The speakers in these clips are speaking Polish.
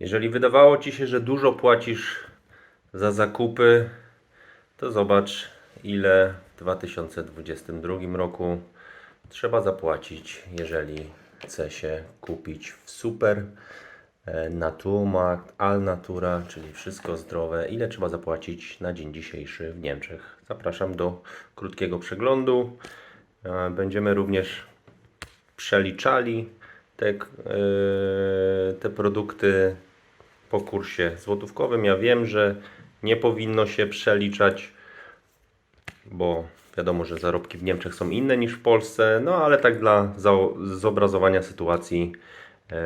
Jeżeli wydawało Ci się, że dużo płacisz za zakupy, to zobacz ile w 2022 roku trzeba zapłacić, jeżeli chce się kupić w super e, Naturmarkt, Alnatura, czyli wszystko zdrowe. Ile trzeba zapłacić na dzień dzisiejszy w Niemczech? Zapraszam do krótkiego przeglądu. E, Będziemy również przeliczali te, e, te produkty po kursie złotówkowym. Ja wiem, że nie powinno się przeliczać, bo wiadomo, że zarobki w Niemczech są inne niż w Polsce, no ale tak dla zobrazowania sytuacji e,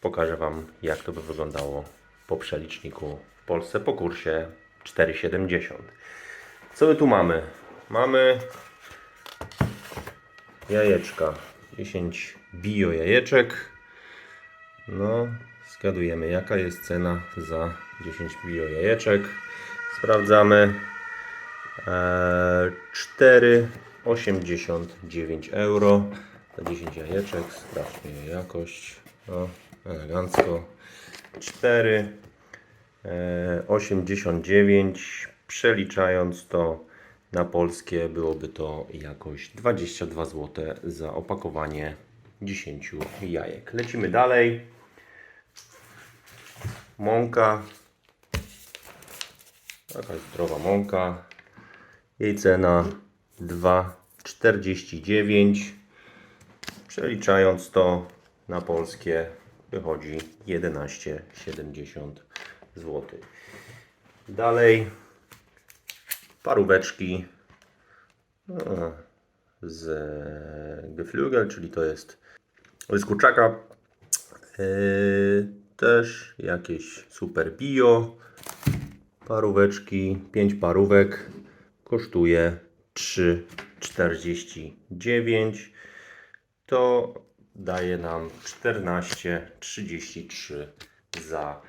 pokażę Wam, jak to by wyglądało po przeliczniku w Polsce po kursie 4,70. Co my tu mamy? Mamy jajeczka. 10 bio jajeczek. No, zgadujemy jaka jest cena za 10 bio jajeczek. Sprawdzamy. Eee, 4,89 euro za 10 jajeczek. Sprawdźmy jakość. O, elegancko. 4 e, 89 przeliczając to na polskie byłoby to jakoś 22 zł za opakowanie 10 jajek. Lecimy dalej. Mąka. Taka zdrowa mąka. Jej cena 2,49. Przeliczając to na polskie wychodzi 11,70 zł. Dalej paróweczki z Geflügel, czyli to jest z kurczaka. E, Też jakieś super bio paróweczki, 5 parówek kosztuje 3,49 to daje nam 14,33 za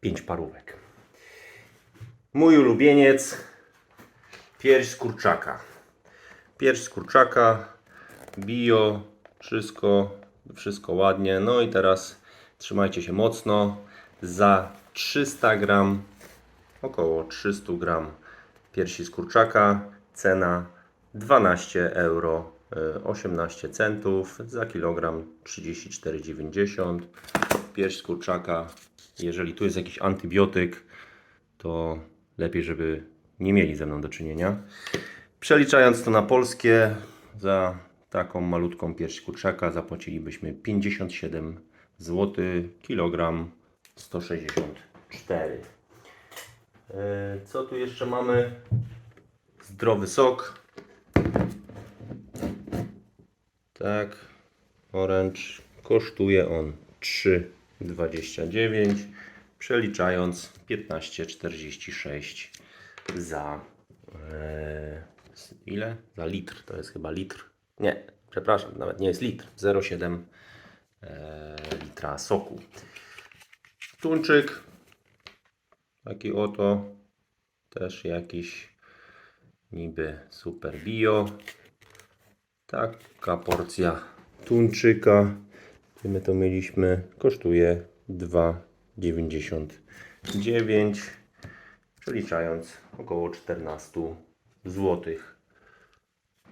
5 parówek. Mój ulubieniec pierś z kurczaka. Pierś z kurczaka, bio, wszystko, wszystko ładnie. No i teraz trzymajcie się mocno. Za 300 gram, około 300 gram piersi z kurczaka, cena 12 euro e, 18 centów, za kilogram 34,90. Pierś z kurczaka, jeżeli tu jest jakiś antybiotyk, to lepiej, żeby nie mieli ze mną do czynienia. Przeliczając to na polskie, za taką malutką pierś kurczaka zapłacilibyśmy 57 zł, kilogram 164. E, Co tu jeszcze mamy? Zdrowy sok. Tak, orange. Kosztuje on 3,29. Przeliczając 15,46 za e, ile? Za litr. To jest chyba litr. Nie, przepraszam, nawet nie jest litr. 0,7 e, litra soku. Tuńczyk. Taki oto. Też jakiś niby super bio. Taka porcja tuńczyka, my to mieliśmy, kosztuje 2,99 przeliczając około 14 zł.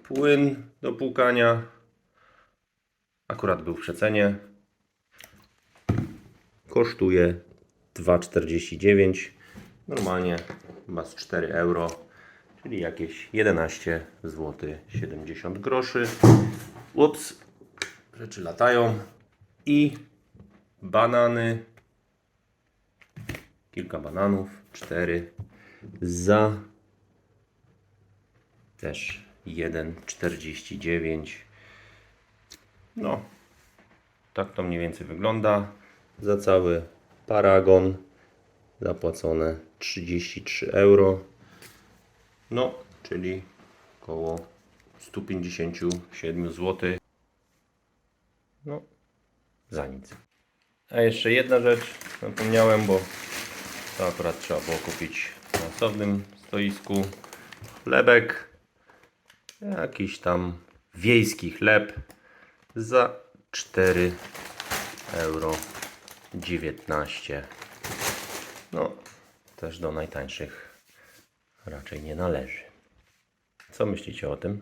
Płyn do płukania akurat był w przecenie. Kosztuje 2,49 normalnie chyba z 4 euro czyli jakieś 11 zł 70 groszy. Ups, rzeczy latają. I banany. Kilka bananów, 4 za też 1,49. No, tak to mniej więcej wygląda. Za cały paragon zapłacone 33 euro. No, czyli około 157 zł. No, za nic. A jeszcze jedna rzecz, zapomniałem, bo to akurat trzeba było kupić na osobnym stoisku. Chlebek, jakiś tam wiejski chleb za 4 euro 19. No, też do najtańszych raczej nie należy. Co myślicie o tym?